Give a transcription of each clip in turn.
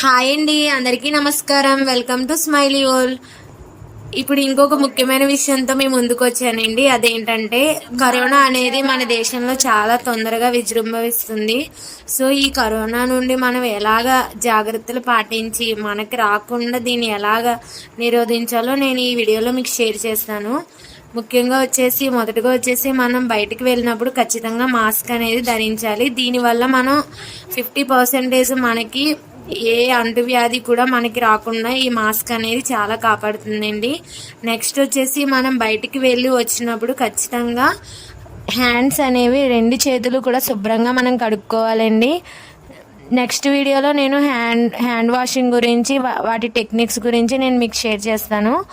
Hi అండి అందరికీ నమస్కారం. వెల్కమ్ టు స్మైలీ ఓల్ ఇప్పుడు ఇంకొక ముఖ్యమైన విషయంతో మేము ముందుకు వచ్చానండి. అదేంటంటే కరోనా అనేది మన దేశంలో చాలా తొందరగా విజృంభవిస్తుంది సో ఈ కరోనా నుండి మనం ఎలాగ జాగ్రత్తలు పాటించి మనకి రాకుండా దీన్ని ఎలాగ నిరోధించాలో నేను ఈ వీడియోలో మీకు షేర్ చేస్తాను. ముఖ్యంగా వచ్చేసి మొదటగా వచ్చేసి మనం బయటకు వెళ్ళినప్పుడు ఖచ్చితంగా మాస్క్ అనేది ధరించాలి. దీనివల్ల మనం ఫిఫ్టీ పర్సెంటేజ్ మనకి ఏ అంటువ్యాధి కూడా మనకి రాకుండా ఈ మాస్క్ అనేది చాలా కాపాడుతుందండి. నెక్స్ట్ వచ్చేసి మనం బయటికి వెళ్ళి వచ్చినప్పుడు ఖచ్చితంగా హ్యాండ్స్ అనేవి రెండు చేతులు కూడా శుభ్రంగా మనం కడుక్కోవాలండి. నెక్స్ట్ వీడియోలో నేను హ్యాండ్ హ్యాండ్ వాషింగ్ గురించి వా- వాటి టెక్నిక్స్ గురించి నేను మీకు షేర్ చేస్తాను.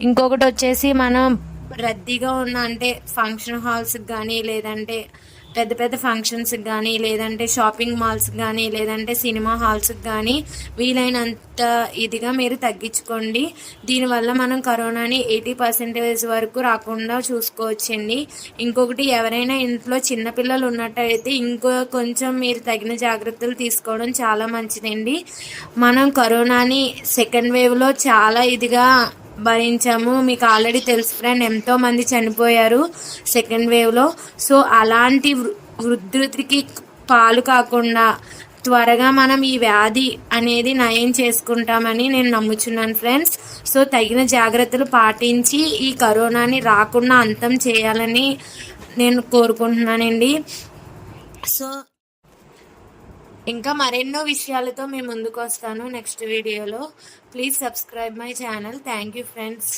ఇంకొకటి వచ్చేసి మనం రద్దీగా ఉన్న అంటే ఫంక్షన్ హాల్స్కి కానీ లేదంటే పెద్ద పెద్ద ఫంక్షన్స్కి కానీ లేదంటే షాపింగ్ మాల్స్కి కానీ లేదంటే సినిమా హాల్స్కి కానీ వీలైనంత ఇదిగా మీరు తగ్గించుకోండి. దీనివల్ల మనం కరోనాని ఎయిటీ పర్సెంటేజ్ వరకు రాకుండా చూసుకోవచ్చండి. ఇంకొకటి ఎవరైనా ఇంట్లో చిన్నపిల్లలు ఉన్నట్టయితే ఇంకో కొంచెం మీరు తగిన జాగ్రత్తలు తీసుకోవడం చాలా మంచిదండి. మనం కరోనాని సెకండ్ వేవ్లో చాలా ఇదిగా భరించాము. మీకు ఆల్రెడీ తెలుసు ఫ్రెండ్ ఎంతో మంది చనిపోయారు సెకండ్ వేవ్లో సో అలాంటి వృద్ధుతికి పాలు కాకుండా త్వరగా మనం ఈ వ్యాధి అనేది నయం చేసుకుంటామని నేను నమ్ముచున్నాను ఫ్రెండ్స్ సో తగిన జాగ్రత్తలు పాటించి ఈ కరోనాని రాకుండా అంతం చేయాలని నేను కోరుకుంటున్నానండి. సో ఇంకా మరెన్నో విషయాలతో మేము ముందుకు వస్తాను నెక్స్ట్ వీడియోలో. Please subscribe my channel thank you friends